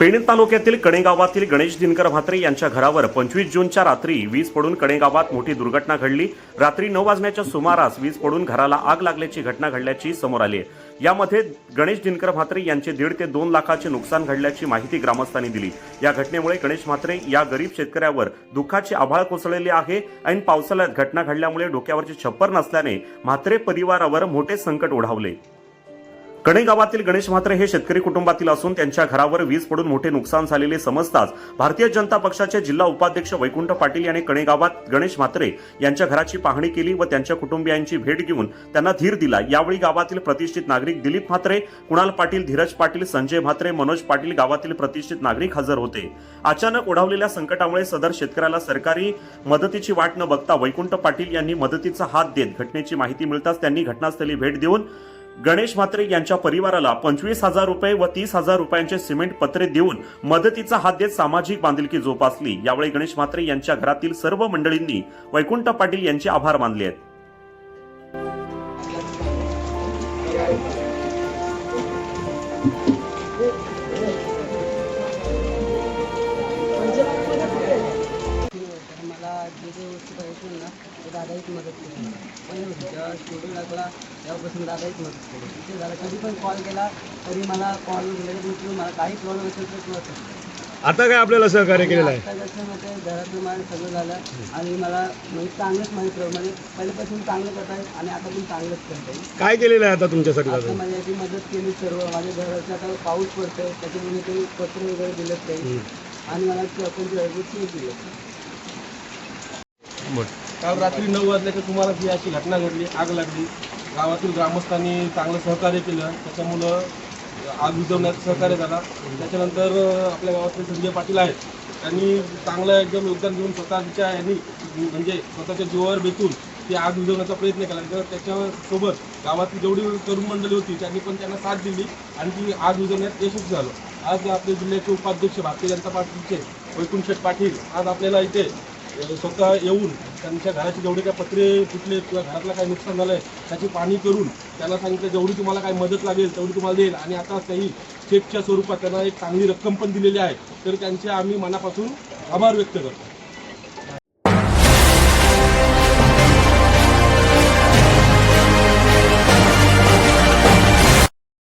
पेण तालुक्यातील कणेगावातील गणेश दिनकर म्हात्रे यांच्या घरावर पंचवीस जूनच्या रात्री वीज पडून कणेगावात मोठी दुर्घटना घडली. रात्री नऊ वाजण्याच्या सुमारास वीज पडून घराला आग लागल्याची घटना घडल्याची समोर आली आहे. यामध्ये गणेश दिनकर म्हात्रे यांचे दीड ते दोन लाखाचे नुकसान घडल्याची माहिती ग्रामस्थांनी दिली. या घटनेमुळे गणेश म्हात्रे या गरीब शेतकऱ्यावर दुःखाची आभाळ कोसळलेली आहे ऐन पावसाळ्यात घटना घडल्यामुळे डोक्यावरचे छप्पर नसल्याने म्हात्रे परिवारावर मोठे संकट ओढावले. कणे गावातील गणेश म्हात्रे हे शेतकरी कुटुंबातील असून त्यांच्या घरावर वीज पडून मोठे नुकसान झालेले समजताच भारतीय जनता पक्षाचे जिल्हा उपाध्यक्ष वैकुंठ पाटील यांनी कणे गावात गणेश म्हात्रे यांच्या घराची पाहणी केली व त्यांच्या कुटुंबियांची भेट घेऊन त्यांना धीर दिला. यावेळी गावातील प्रतिष्ठित नागरिक दिलीप म्हात्रे कुणाल पाटील धीरज पाटील संजय म्हात्रे मनोज पाटील गावातील प्रतिष्ठित नागरिक हजर होते. अचानक ओढावलेल्या संकटामुळे सदर शेतकऱ्याला सरकारी मदतीची वाट न बघता वैकुंठ पाटील यांनी मदतीचा हात देत घटनेची माहिती मिळताच त्यांनी घटनास्थळी भेट देऊन गणेश म्हात्रे यांच्या परिवाराला पंचवीस हजार रुपये व तीस हजार रुपयांचे सिमेंट पत्रे देऊन मदतीचा हात देत सामाजिक बांधिलकी जोपासली. यावेळी गणेश म्हात्रे यांच्या घरातील सर्व मंडळींनी वैकुंठ पाटील यांचे आभार मानले आहेत. जेव्हा स्टुडिओ लागला तेव्हापासून मदत झालं कधी पण कॉल केला तरी मला कॉल लगेच उचलून मला काही प्रॉब्लेम असेल तर तुला. आता काय आपल्याला सहकार्य केलेलं आहे? आता कसं म्हणजे घरातलं माझं सगळं झालं आणि मला म्हणजे चांगलंच माहीत म्हणजे पहिल्यापासून चांगलं करत आहे आणि आता पण चांगलंच करत आहे. काय केलेलं आहे आता तुमच्यासाठी आता दादा माझी याची मदत केली सर्व. माझ्या घराचं आता पाऊस पडतोय त्याच्यामुळे ते पत्र वगैरे दिलं काही आणि मला कोणती घरगुती दिलं काल रात्री नऊ वाजल्याच्या तुम्हाला जी अशी घटना घडली. आग लागली. गावातील ग्रामस्थांनी चांगलं सहकार्य केलं. त्याच्यामुळं आग विझवण्यात सहकार्य झाला. त्याच्यानंतर आपल्या गावातले संजय पाटील आहेत. त्यांनी चांगलं एकदम योगदान देऊन स्वतःच्या यांनी म्हणजे स्वतःच्या जीवावर बेतून ती आग विझवण्याचा प्रयत्न केला. तर त्याच्यासोबत गावातील जेवढी तरुण मंडळी होती त्यांनी पण त्यांना साथ दिली आणि ती आग विझवण्यात यशस्वी झालं. आज आपल्या जिल्ह्याचे उपाध्यक्ष भारतीय जनता पार्टीचे वैकुंठ पाटील आज आपल्याला इथे स्वतः येऊन त्यांच्या घराचे जेवढे काय पत्रे फुटले किंवा घरातला काही नुकसान झालं आहे त्याची पाणी करून त्यांना सांगितलं जेवढी तुम्हाला काही मदत लागेल तेवढी तुम्हाला देईल. आणि आता काही चेकच्या स्वरूपात त्यांना एक चांगली रक्कम पण दिलेली आहे. तर त्यांचे आम्ही मनापासून आभार व्यक्त करतो.